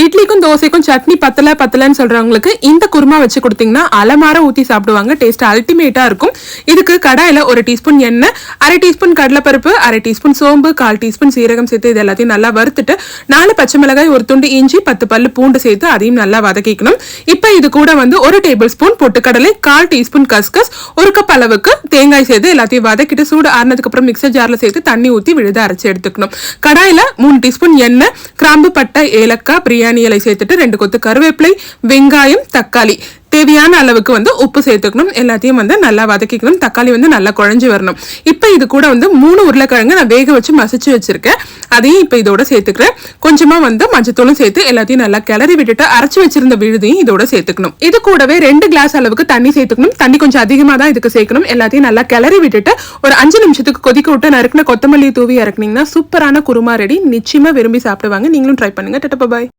இட்லிக்கும் தோசைக்கும் சட்னி பத்தல பத்தலன்னு சொல்றவங்களுக்கு இந்த குருமா வச்சு கொடுத்தீங்கன்னா அலமார ஊத்தி சாப்பிடுவாங்க. டேஸ்ட் அல்டிமேட்டா இருக்கும். இதுக்கு கடாயில ஒரு டீஸ்பூன் எண்ணெய் அரை டீஸ்பூன் கடலைப்பருப்பு அரை டீஸ்பூன் சோம்பு கால் டீஸ்பூன் சீரகம் சேர்த்து இது எல்லாத்தையும் நல்லா வறுத்துட்டு நாலு பச்சை மிளகாய் ஒரு துண்டு இஞ்சி பத்து பல்லு பூண்டு சேர்த்து அதையும் நல்லா வதக்கிக்கணும். இப்போ இது கூட வந்து ஒரு டேபிள் ஸ்பூன் பொட்டுக்கடலை கால் டீஸ்பூன் கஸ்கஸ் ஒரு கப் அளவுக்கு தேங்காய் சேர்த்து எல்லாத்தையும் வதக்கிட்டு சூடு ஆறினதுக்கு அப்புறம் மிக்சர் ஜார்ல சேர்த்து தண்ணி ஊத்தி விழுத அரைச்சு எடுத்துக்கணும். கடாயில மூணு டீஸ்பூன் எண்ணெய் கிராம்பு பட்டை ஏலக்காய் பிரியாணி இலை சேர்த்துட்டு ரெண்டு கொத்து கருவேப்பிலை வெங்காயம் தக்காளி. தேவையான அளவுக்கு வந்து உப்பு சேர்த்துக்கணும். எல்லாத்தையும் வந்து நல்லா வதக்கிக்கணும். தக்காளி வந்து நல்லா குழஞ்சி வரணும். இப்போ இது கூட வந்து மூணு உருளைக்கிழங்கு நான் வேக வச்சு மசிச்சு வச்சிருக்கேன். அதையும் இப்போ இதோட சேர்த்துக்கிறேன். கொஞ்சமா வந்து மஞ்சத்தூளும் சேர்த்து எல்லாத்தையும் நல்லா கிளறி விட்டுட்டு அரைச்சு வச்சிருந்த விழுதையும் இதோட சேர்த்துக்கணும். இது கூடவே ரெண்டு கிளாஸ் அளவுக்கு தண்ணி சேர்த்துக்கணும். தண்ணி கொஞ்சம் அதிகமாக தான் இதுக்கு சேர்க்கணும். எல்லாத்தையும் நல்லா கிளறி விட்டுட்டு ஒரு அஞ்சு நிமிஷத்துக்கு கொதிக்க விட்டு நறுக்கின கொத்தமல்லி தூவி இறக்குனீங்கன்னா சூப்பரான குருமா ரெடி நிச்சயமா விரும்பி சாப்பிடுவாங்க. நீங்களும் ட்ரை பண்ணுங்க. டட்டப்பா பாய்